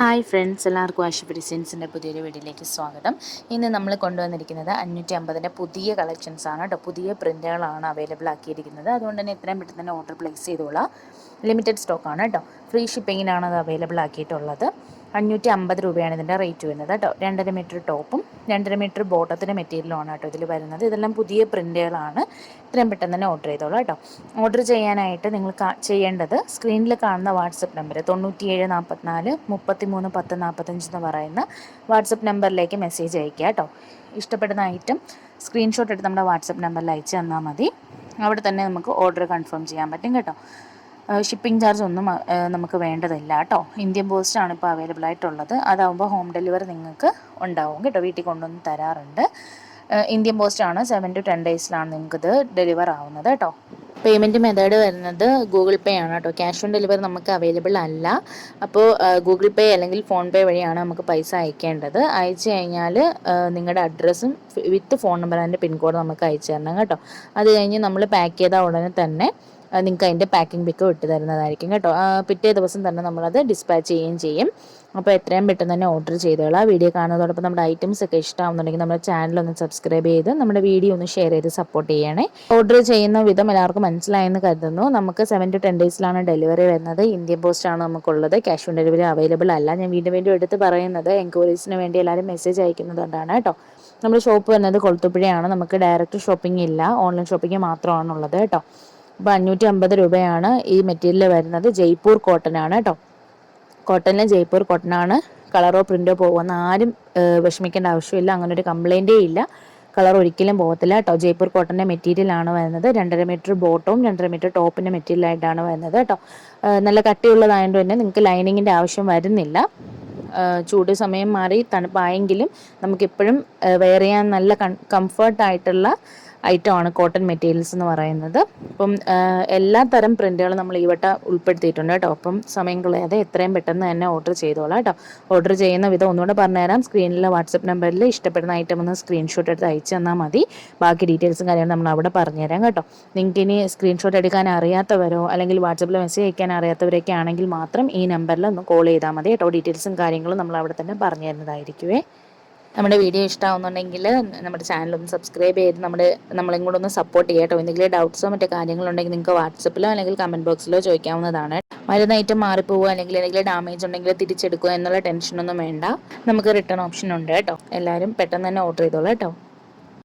Hi friends എല്ലാവർക്കും ആഷിഫ് ഡിസൈൻസിന്റെ പുതിയൊരു വീഡിയോയിലേക്ക് സ്വാഗതം. ഇന്ന് നമ്മൾ കൊണ്ടുവന്നിരിക്കുന്നത് അഞ്ഞൂറ്റി അമ്പതിന്റെ പുതിയ കളക്ഷൻസ് ആണ് കേട്ടോ പുതിയ പ്രിന്റുകളാണ് അവൈലബിൾ ആക്കിയിരിക്കുന്നത്. അതുകൊണ്ട് തന്നെ എത്രയും പെട്ടെന്ന് തന്നെ ഓർഡർ പ്ലേസ് ചെയ്തോളാം. ലിമിറ്റഡ് സ്റ്റോക്കാണ് കേട്ടോ ഫ്രീ ഷിപ്പിങ്ങിനാണ് അത് അവൈലബിൾ ആക്കിയിട്ടുള്ളത്. അഞ്ഞൂറ്റി അമ്പത് രൂപയാണ് ഇതിന്റെ റേറ്റ് വരുന്നത് കേട്ടോ. രണ്ടര മീറ്റർ ടോപ്പും രണ്ടര മീറ്റർ ബോട്ടത്തിന്റെ മെറ്റീരിയലുമാണ് കേട്ടോ ഇതിൽ വരുന്നത്. ഇതെല്ലാം പുതിയ പ്രിന്റുകളാണ് ഇത്രയും പെട്ടെന്ന് തന്നെ ഓർഡർ ചെയ്തോളൂ കേട്ടോ. ഓർഡർ ചെയ്യാനായിട്ട് നിങ്ങൾ ചെയ്യേണ്ടത് സ്ക്രീനിൽ കാണുന്ന വാട്സപ്പ് നമ്പർ തൊണ്ണൂറ്റിയേഴ് നാൽപ്പത്തിനാല് മുപ്പത്തി മൂന്ന് പത്ത് നാൽപ്പത്തഞ്ച് എന്ന് പറയുന്ന വാട്സപ്പ് നമ്പറിലേക്ക് മെസ്സേജ് അയക്കുക കേട്ടോ. ഇഷ്ടപ്പെടുന്ന ഐറ്റം സ്ക്രീൻഷോട്ട് എടുത്ത് നമ്മുടെ വാട്സപ്പ് നമ്പറിൽ അയച്ചു തന്നാൽ മതി. അവിടെ തന്നെ നമുക്ക് ഓർഡർ കൺഫേം ചെയ്യാൻ പറ്റും കേട്ടോ. ഷിപ്പിംഗ് ചാർജ് ഒന്നും നമുക്ക് വേണ്ടതില്ല കേട്ടോ. ഇന്ത്യൻ പോസ്റ്റാണ് ഇപ്പോൾ അവൈലബിൾ ആയിട്ടുള്ളത്. അതാവുമ്പോൾ ഹോം ഡെലിവറി നിങ്ങൾക്ക് ഉണ്ടാവും കേട്ടോ. വീട്ടിൽ കൊണ്ടുവന്ന് തരാറുണ്ട്. ഇന്ത്യൻ പോസ്റ്റാണ് സെവൻ ടു ടെൻ ഡേയ്സിലാണ് നിങ്ങൾക്ക് ഇത് ഡെലിവർ ആവുന്നത് കേട്ടോ. പേയ്മെന്റ് മെത്തേഡ് വരുന്നത് ഗൂഗിൾ പേ ആണ് കേട്ടോ. ക്യാഷ് ഓൺ ഡെലിവറി നമുക്ക് അവൈലബിൾ അല്ല. അപ്പോൾ ഗൂഗിൾ പേ അല്ലെങ്കിൽ ഫോൺ പേ വഴിയാണ് നമുക്ക് പൈസ അയക്കേണ്ടത്. അയച്ചു കഴിഞ്ഞാൽ നിങ്ങളുടെ അഡ്രസ്സും വിത്ത് ഫോൺ നമ്പർ അതിന്റെ പിൻകോഡ് നമുക്ക് അയച്ചു തരണം കേട്ടോ. അത് കഴിഞ്ഞ് നമ്മൾ പാക്ക് ചെയ്ത ഉടനെ തന്നെ നിങ്ങൾക്ക് അതിന്റെ പാക്കിംഗ് പിക്ക് വിട്ട് തരുന്നതായിരിക്കും കേട്ടോ. പിറ്റേ ദിവസം തന്നെ നമ്മളത് ഡിസ്പാച്ച് ചെയ്യുകയും ചെയ്യും. അപ്പോൾ എത്രയും പെട്ടെന്ന് തന്നെ ഓർഡർ ചെയ്തോളാം. വീഡിയോ കാണുന്നതോടൊപ്പം നമ്മുടെ ഐറ്റംസ് ഒക്കെ ഇഷ്ടമാകുന്നുണ്ടെങ്കിൽ നമ്മുടെ ചാനൽ ഒന്ന് സബ്സ്ക്രൈബ് ചെയ്ത് നമ്മുടെ വീഡിയോ ഒന്ന് ഷെയർ ചെയ്ത് സപ്പോർട്ട് ചെയ്യണേ. ഓർഡർ ചെയ്യുന്ന വിധം എല്ലാവർക്കും മനസ്സിലായെന്ന് കരുതുന്നു. നമുക്ക് സെവൻ ടു ടെൻ ഡേയ്സിലാണ് ഡെലിവറി വരുന്നത്. ഇന്ത്യൻ പോസ്റ്റ് ആണ് നമുക്കുള്ളത്. ക്യാഷ് ഓൺ ഡെലിവറി അവൈലബിൾ അല്ല. ഞാൻ വീണ്ടും വീണ്ടും എടുത്ത് പറയുന്നത് എൻക്വയറീസിന് വേണ്ടി എല്ലാവരും മെസ്സേജ് അയക്കുന്നതുകൊണ്ടാണ് കേട്ടോ. നമ്മുടെ ഷോപ്പ് വരുന്നത് കൊളുത്തുപ്പുഴയാണ് നമുക്ക് ഡയറക്റ്റ് ഷോപ്പിംഗ് ഇല്ല. ഓൺലൈൻ ഷോപ്പിംഗ് മാത്രമാണുള്ളത് കേട്ടോ. അപ്പോൾ അഞ്ഞൂറ്റി അമ്പത് രൂപയാണ് ഈ മെറ്റീരിയൽ വരുന്നത്. ജയ്പൂർ കോട്ടൺ ആണ് കേട്ടോ കോട്ടണിലെ ജയ്പൂർ കോട്ടൺ ആണ്. കളറോ പ്രിന്റോ പോകുന്ന ആരും വിഷമിക്കേണ്ട ആവശ്യമില്ല. അങ്ങനെ ഒരു കംപ്ലൈന്റേ ഇല്ല. കളർ ഒരിക്കലും പോകത്തില്ല കേട്ടോ ജയ്പൂർ കോട്ടന്റെ മെറ്റീരിയൽ ആണ് വരുന്നത്. രണ്ടര മീറ്റർ ബോട്ടവും രണ്ടര മീറ്റർ ടോപ്പിന്റെ മെറ്റീരിയൽ ആയിട്ടാണ് വരുന്നത് കേട്ടോ നല്ല കട്ടിയുള്ളതായതുകൊണ്ട് തന്നെ നിങ്ങൾക്ക് ലൈനിങ്ങിന്റെ ആവശ്യം വരുന്നില്ല. ചൂട് സമയം മാറി തണുപ്പായെങ്കിലും നമുക്കിപ്പോഴും വെയർ ചെയ്യാൻ നല്ല കംഫർട്ടായിട്ടുള്ള ഐറ്റമാണ് കോട്ടൺ മെറ്റീരിയൽസ് എന്ന് പറയുന്നത്. അപ്പം എല്ലാ തരം പ്രിന്റുകളും നമ്മൾ ഈ വട്ടം ഉൾപ്പെടുത്തിയിട്ടുണ്ട് കേട്ടോ. അപ്പം സമയം കളയാതെ എത്രയും പെട്ടെന്ന് തന്നെ ഓർഡർ ചെയ്തോളാം കേട്ടോ. ഓർഡർ ചെയ്യുന്ന വിധം ഒന്നുകൂടെ പറഞ്ഞുതരാം. സ്ക്രീനിലെ വാട്സപ്പ് നമ്പറിൽ ഇഷ്ടപ്പെടുന്ന ഐറ്റം ഒന്ന് സ്ക്രീൻഷോട്ട് എടുത്ത് അയച്ചു തന്നാൽ മതി. ബാക്കി ഡീറ്റെയിൽസും കാര്യങ്ങളും നമ്മൾ അവിടെ പറഞ്ഞുതരാം കേട്ടോ. നിങ്ങൾക്ക് ഇനി സ്ക്രീൻഷോട്ട് എടുക്കാൻ അറിയാത്തവരോ അല്ലെങ്കിൽ വാട്സപ്പിൽ മെസ്സേജ് അയക്കാൻ അറിയാത്തവരൊക്കെ ആണെങ്കിൽ മാത്രം ഈ നമ്പറിൽ ഒന്ന് കോൾ ചെയ്താൽ മതി കേട്ടോ. ഡീറ്റെയിൽസും കാര്യങ്ങളും നമ്മൾ അവിടെ തന്നെ പറഞ്ഞു തരുന്നതായിരിക്കുമേ നമ്മുടെ വീഡിയോ ഇഷ്ടമാവുന്നുണ്ടെങ്കിൽ നമ്മുടെ ചാനൽ ഒന്ന് സബ്സ്ക്രൈബ് ചെയ്ത് നമ്മുടെ നമ്മളെയും കൂടെ ഒന്ന് സപ്പോർട്ട് ചെയ്യാം കേട്ടോ. എന്തെങ്കിലും ഡൗട്ട്സോ മറ്റേ കാര്യങ്ങളുണ്ടെങ്കിൽ നിങ്ങൾക്ക് വാട്സപ്പിലോ അല്ലെങ്കിൽ കമന്റ് ബോക്സിലോ ചോദിക്കാവുന്നതാണ്. മരുന്ന് ഐറ്റം മാറിപ്പോവുക അല്ലെങ്കിൽ എന്തെങ്കിലും ഡാമേജ് ഉണ്ടെങ്കിൽ തിരിച്ചെടുക്കുക എന്നുള്ള ടെൻഷനൊന്നും വേണ്ട. നമുക്ക് റിട്ടേൺ ഓപ്ഷൻ ഉണ്ട് കേട്ടോ. എല്ലാവരും പെട്ടെന്ന് തന്നെ ഓർഡർ ചെയ്തോളൂ കേട്ടോ.